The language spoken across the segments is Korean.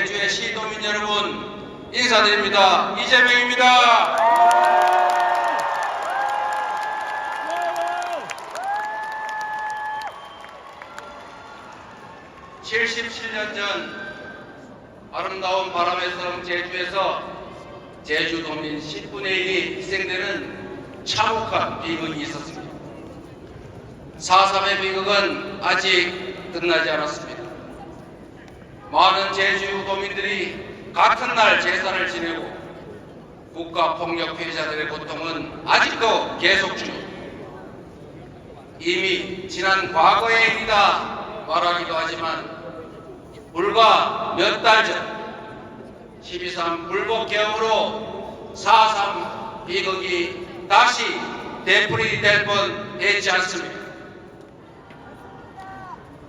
제주의 시도민 여러분 인사드립니다. 이재명입니다. 77년 전 아름다운 바람의 섬 제주에서 제주도민 10분의 1이 희생되는 참혹한 비극이 있었습니다. 4.3의 비극은 아직 끝나지 않았습니다. 많은 제주 도민들이 같은 날 제사를 지내고 국가 폭력 피해자들의 고통은 아직도 계속 중입니다. 이미 지난 과거의 일이다 말하기도 하지만 불과 몇 달 전 12.3 불복 개혁으로 4.3 비극이 다시 되풀이 될 뻔했지 않습니까?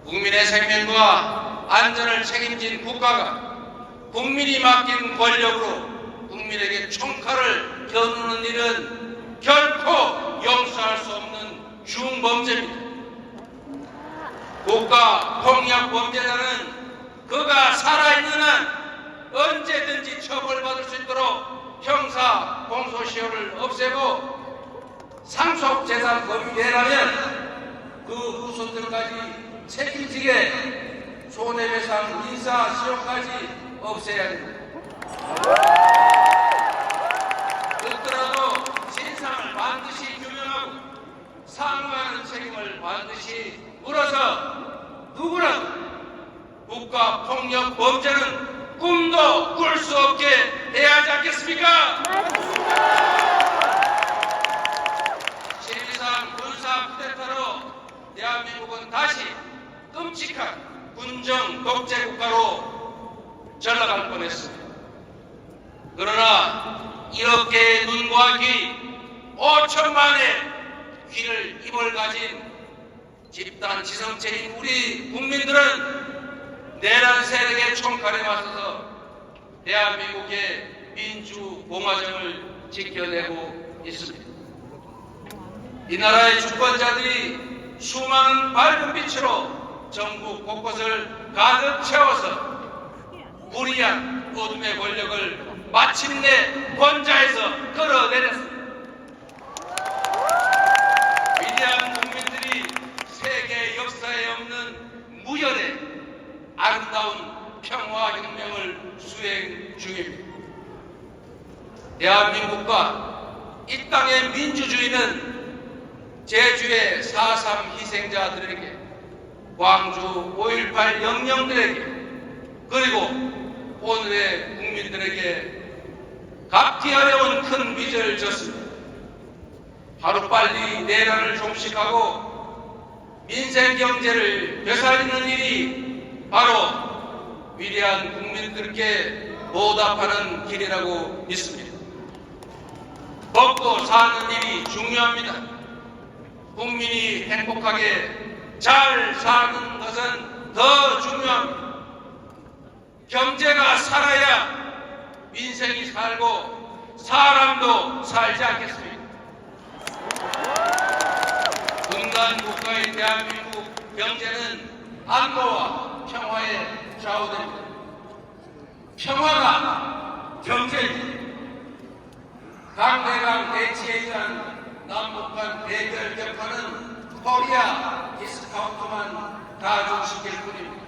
국민의 생명과 안전을 책임진 국가가 국민이 맡긴 권력으로 국민에게 총칼을 겨누는 일은 결코 용서할 수 없는 중범죄입니다. 국가 폭력 범죄자는 그가 살아있는 한 언제든지 처벌받을 수 있도록 형사 공소시효를 없애고 상속 재산 범죄라면 그 후손들까지 책임지게 손해배상 민사 시효까지 없애야 됩니다. 그렇더라도 진상을 반드시 규명하고 상응하는 책임을 반드시 물어서 누구라도 국가 폭력 범죄는 꿈도 꿀 수 없게 해야 하지 않겠습니까? 12.3 군사 쿠데타로 대한민국은 다시 끔찍한 군정 독재 국가로 전락할 뻔했습니다. 그러나 이렇게 눈과 귀 5천만의 귀를 입을 가진 집단 지성체인 우리 국민들은 내란 세력의 총칼에 맞서서 대한민국의 민주공화정을 지켜내고 있습니다. 이 나라의 주권자들이 수많은 밝은 빛으로 전국 곳곳을 가득 채워서 무리한 어둠의 권력을 마침내 권자에서 끌어내렸습니다. 위대한 국민들이 세계 역사에 없는 무열의 아름다운 평화혁명을 수행 중입니다. 대한민국과 이 땅의 민주주의는 제주의 4.3 희생자들에게 광주 5.18 영령들에게 그리고 오늘의 국민들에게 갚기 어려운 큰 빚을 졌습니다. 하루빨리 내란을 종식하고 민생 경제를 되살리는 일이 바로 위대한 국민들께 보답하는 길이라고 믿습니다. 먹고 사는 일이 중요합니다. 국민이 행복하게 잘 사는 것은 더 중요합니다. 경제가 살아야 민생이 살고 사람도 살지 않겠습니까? 분단 국가인 대한민국 경제는 안보와 평화에 좌우됩니다. 평화가 경제입니다. 강대강 대치에 의한 남북한 대결 격파는 코리아 يسقط من تاج شكل كل